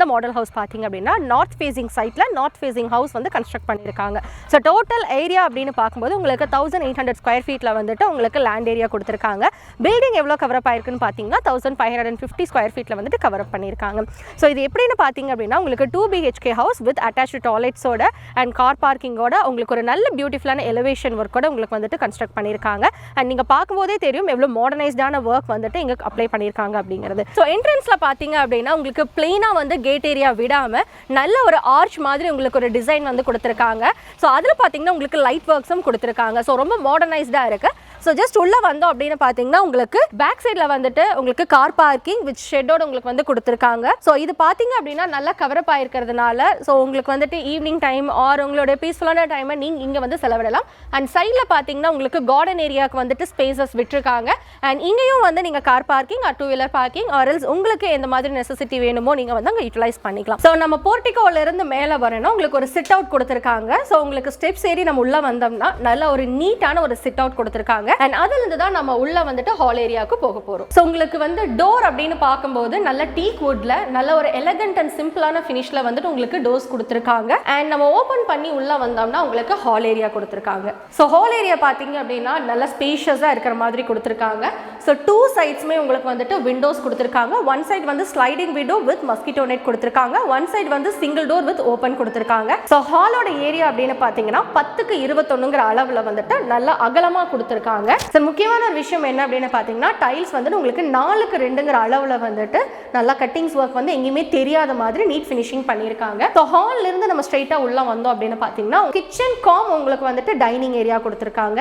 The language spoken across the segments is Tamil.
இந்த மாடல் ஹவுஸ் பார்த்தீங்க அப்படின்னா நார்த் ஃபேஸிங் சைட்டில் நார்த் ஃபேசிங் ஹவுஸ் வந்து கன்ஸ்ட்ரக்ட் பண்ணியிருக்காங்க. ஸோ டோட்டல் ஏரியா அப்படின்னு பார்க்கும்போது உங்களுக்கு தௌசண்ட் எயிட் ஹண்ட்ரட் ஸ்கொயர் ஃபீட்டில் வந்துட்டு உங்களுக்கு லேண்ட் ஏரியா கொடுத்துருக்காங்க. பில்டிங் எவ்வளோ கவர் அப் ஆயிருக்குன்னு பார்த்தீங்கன்னா thousand five hundred and fifty square ஃபீட்டில் வந்துட்டு கவர் அப் பண்ணியிருக்காங்க. ஸோ இது எப்படின்னு பார்த்தீங்க அப்படின்னா உங்களுக்கு two BHK house with attach டாய்லெட்ஸோட and car பார்க்கிங்கோட உங்களுக்கு ஒரு நல்ல பியூட்டிஃபுல்லான எலிவேஷன் ஒர்க்கோட உங்களுக்கு வந்துட்டு கன்ஸ்ட்ரக்ட் பண்ணியிருக்காங்க. அண்ட் நீங்கள் பார்க்கும்போதே தெரியும் எவ்வளோ மாடர்னைஸ்டான ஒர்க் வந்துட்டு இங்கே அப்ளை பண்ணியிருக்காங்க அப்படிங்கிறது. ஸோ என்ட்ரன்ஸில் பார்த்தீங்க அப்படின்னா உங்களுக்கு பிளெயினாக வந்து கேட் ஏரியா விடாமல் நல்ல ஒரு ஆர்ச் மாதிரி உங்களுக்கு ஒரு டிசைன் வந்து கொடுத்துருக்காங்க. ஸோ அதில் பார்த்தீங்கன்னா உங்களுக்கு லைட் ஒர்க்ஸும் கொடுத்துருக்காங்க. ஸோ ரொம்ப மாடர்னைஸ்டாக இருக்குது ஸோ ஜஸ்ட் உள்ளே வந்தோம் அப்படின்னு பார்த்தீங்கன்னா உங்களுக்கு பேக் சைடில் வந்துட்டு உங்களுக்கு கார் பார்க்கிங் வித் ஷெட்டோட உங்களுக்கு வந்து கொடுத்துருக்காங்க. ஸோ இது பார்த்தீங்க அப்படின்னா நல்லா கவரப் ஆயிருக்கிறதுனால ஸோ உங்களுக்கு வந்துட்டு ஈவினிங் டைம் ஆர் உங்களோட பீஸ்ஃபுல்லான டைமை நீங்கள் இங்கே வந்து செலவிடலாம். அண்ட் சைடில் பார்த்தீங்கன்னா உங்களுக்கு கார்டன் ஏரியாவுக்கு வந்துட்டு ஸ்பேசஸ் விட்டுருக்காங்க. அண்ட் இங்கேயும் வந்து நீங்கள் car parking or two wheeler parking or else உங்களுக்கு எந்த மாதிரி நெசசிட்டி வேணுமோ நீங்கள் வந்து அங்கே யூட்டிலைஸ் பண்ணிக்கலாம். ஸோ நம்ம போர்ட்டிகோலேருந்து மேலே வரணும். உங்களுக்கு ஒரு சிட் அவுட் கொடுத்துருக்காங்க. ஸோ உங்களுக்கு ஸ்டெப்ஸ் ஏறி நம்ம உள்ளே வந்தோம்னா நல்ல ஒரு நீட்டான ஒரு சிட் அவுட் கொடுத்துருக்காங்க. அண்ட் அதுலேருந்து தான் நம்ம உள்ள வந்துட்டு ஹால் ஏரியாவுக்கு போக போகிறோம் ஸோ உங்களுக்கு வந்து டோர் அப்படின்னு பார்க்கும்போது நல்ல டீக் வுட்ல நல்ல ஒரு எலகண்ட் அண்ட் சிம்பிளான ஃபினிஷில் வந்துட்டு உங்களுக்கு டோர்ஸ் கொடுத்துருக்காங்க. அண்ட் நம்ம ஓப்பன் பண்ணி உள்ள வந்தோம்னா உங்களுக்கு ஹால் ஏரியா கொடுத்துருக்காங்க. ஸோ ஹால் ஏரியா பார்த்தீங்க அப்படின்னா நல்ல ஸ்பேஷியஸாக இருக்கிற மாதிரி கொடுத்துருக்காங்க. ஸோ டூ சைட்ஸுமே உங்களுக்கு வந்துட்டு விண்டோஸ் கொடுத்துருக்காங்க. ஒன் சைடு வந்து sliding window with mosquito net கொடுத்துருக்காங்க. ஒன் சைடு வந்து சிங்கிள் டோர் வித் ஓப்பன் கொடுத்துருக்காங்க. ஸோ ஹாலோட ஏரியா அப்படின்னு பார்த்தீங்கன்னா பத்துக்கு இருபத்தொன்னுங்கிற அளவில் வந்துட்டு நல்லா அகலமாக கொடுத்துருக்காங்க. ஸோ முக்கியமான ஒரு விஷயம் என்ன அப்படின்னு பார்த்தீங்கன்னா டைல்ஸ் வந்துட்டு உங்களுக்கு நாலுக்கு ரெண்டுங்கிற அளவில் வந்துட்டு நல்லா கட்டிங்ஸ் ஒர்க் வந்து எங்கேயுமே தெரியாத மாதிரி நீட் ஃபினிஷிங் பண்ணியிருக்காங்க. ஸோ ஹால்லேருந்து நம்ம ஸ்ட்ரைட்டாக உள்ளே வந்தோம் அப்படின்னு பார்த்தீங்கன்னா கிச்சன் காம் உங்களுக்கு வந்துட்டு டைனிங் ஏரியா கொடுத்துருக்காங்க.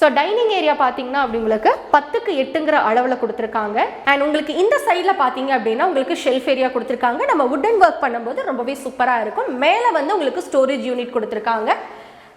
ஸோ டைனிங் ஏரியா பார்த்தீங்கன்னா அப்படி உங்களுக்கு பத்துக்கு எட்டுங்கிற அளவில் கொடுத்துருக்காங்க. அண்ட் உங்களுக்கு இந்த சைடில் பார்த்தீங்க அப்படின்னா உங்களுக்கு ஷெல்ஃப் ஏரியா கொடுத்துருக்காங்க. நம்ம வுடன் ஒர்க் பண்ணும்போது ரொம்பவே சூப்பராக இருக்கும். மேலே வந்து உங்களுக்கு ஸ்டோரேஜ் யூனிட் கொடுத்துருக்காங்க.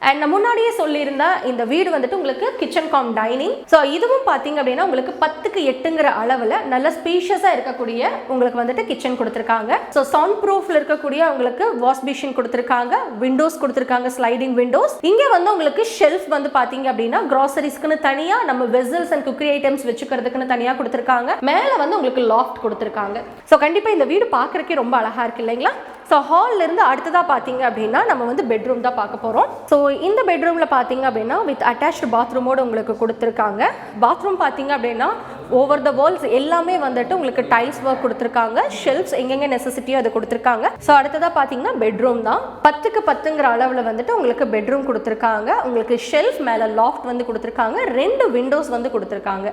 அண்ட் நான் முன்னாடியே சொல்லியிருந்தேன் இந்த வீடு வந்துட்டு உங்களுக்கு கிச்சன் காம் டைனிங் ஸோ இதுவும் பார்த்தீங்க அப்படின்னா உங்களுக்கு பத்துக்கு எட்டுங்கிற அளவில் நல்ல ஸ்பீஷியஸாக இருக்கக்கூடிய உங்களுக்கு வந்துட்டு கிச்சன் கொடுத்துருக்காங்க. ஸோ சவுண்ட் ப்ரூஃபில் இருக்கக்கூடிய உங்களுக்கு வாஷ் மிஷின் கொடுத்துருக்காங்க விண்டோஸ் கொடுத்துருக்காங்க ஸ்லைடிங் விண்டோஸ் இங்கே வந்து உங்களுக்கு ஷெல்ஃப் வந்து பார்த்தீங்க அப்படின்னா கிராசரிஸ்க்குன்னு தனியாக நம்ம வெசல்ஸ் அண்ட் குக்கரி ஐட்டம்ஸ் வச்சுக்கிறதுக்குன்னு தனியாக கொடுத்துருக்காங்க. மேலே வந்து உங்களுக்கு லாஃப்ட் கொடுத்துருக்காங்க. ஸோ கண்டிப்பாக இந்த வீடு பார்க்குறக்கே ரொம்ப அழகாக இருக்கு இல்லைங்களா? ஸோ ஹால்லேருந்து அடுத்ததாக பார்த்தீங்க அப்படின்னா நம்ம வந்து பெட்ரூம் தான் பார்க்க போகிறோம் ஸோ இந்த பெட்ரூமில் பார்த்தீங்க அப்படின்னா வித் அட்டாச்டு பாத்ரூமோடு உங்களுக்கு கொடுத்துருக்காங்க. பாத்ரூம் பார்த்தீங்க அப்படின்னா ஓவர் த வால்ஸ் எல்லாமே வந்துட்டு உங்களுக்கு டைல்ஸ் ஒர்க் கொடுத்துருக்காங்க. ஷெல்ஃப்ஸ் எங்கெங்கே நெசசிட்டியோ அதை கொடுத்துருக்காங்க. ஸோ அடுத்ததாக பார்த்தீங்கன்னா பெட்ரூம் தான். பத்துக்கு பத்துங்கிற அளவில் வந்துட்டு உங்களுக்கு பெட்ரூம் கொடுத்துருக்காங்க. உங்களுக்கு ஷெல்ஃப் மேலே லாஃப்ட் வந்து கொடுத்துருக்காங்க. ரெண்டு விண்டோஸ் வந்து கொடுத்துருக்காங்க.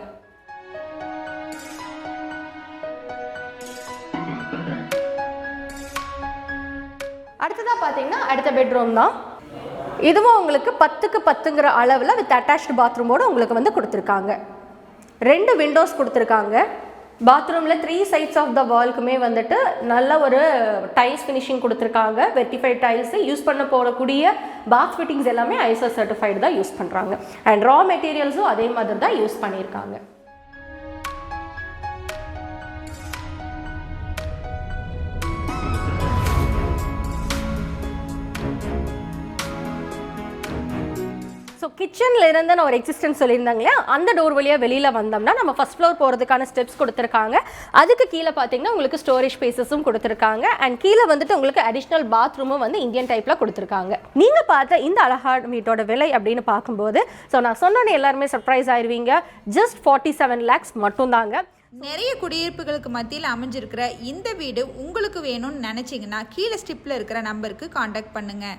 அடுத்ததாக பார்த்தீங்கன்னா அடுத்த பெட்ரூம் தான். இதுவும் உங்களுக்கு பத்துக்கு பத்துங்கிற அளவில் வித் அட்டாச்டு பாத்ரூமோடு உங்களுக்கு வந்து கொடுத்துருக்காங்க. ரெண்டு விண்டோஸ் கொடுத்துருக்காங்க. பாத்ரூமில் த்ரீ சைட்ஸ் ஆஃப் த வால்க்குமே வந்துட்டு நல்ல ஒரு டைல்ஸ் ஃபினிஷிங் கொடுத்துருக்காங்க. வெர்டிஃபைட் டைல்ஸ் யூஸ் பண்ண போகக்கூடிய பாத் ஃபிட்டிங்ஸ் எல்லாமே ஐசோ சர்டிஃபைடு தான் யூஸ் பண்ணுறாங்க அண்ட் ரா மெட்டீரியல்ஸும் அதே மாதிரி தான் யூஸ் பண்ணியிருக்காங்க. கிச்சனில் இருந்து நான் ஒரு எக்ஸிஸ்டன்ஸ் சொல்லியிருந்தாங்க இல்லையா? அந்த டோர் வழியாக வெளியில் வந்தோம்னா நம்ம ஃபஸ்ட் ஃப்ளோர் போகிறதுக்கான ஸ்டெப்ஸ் கொடுத்துருக்காங்க. அதுக்கு கீழே பார்த்தீங்கன்னா உங்களுக்கு ஸ்டோரேஜ் ஸ்பேசஸும் கொடுத்துருக்காங்க. அண்ட் கீழே வந்துட்டு உங்களுக்கு அடிஷ்னல் பாத்ரூமும் வந்து இந்தியன் டைப்பில் கொடுத்துருக்காங்க. நீங்கள் பார்த்த இந்த அழகான வீட்டோட விலை அப்படின்னு பார்க்கும்போது ஸோ நான் சொன்னோன்னே எல்லாருமே சர்ப்ரைஸ் ஆயிடுவீங்க ஜஸ்ட் ஃபார்ட்டி செவன் லேக்ஸ் மட்டும்தாங்க. நிறைய குடியிருப்புகளுக்கு மத்தியில் அமைஞ்சிருக்கிற இந்த வீடு உங்களுக்கு வேணும்னு நினச்சிங்கன்னா கீழே ஸ்டிப்பில் இருக்கிற நம்பருக்கு காண்டாக்ட் பண்ணுங்கள்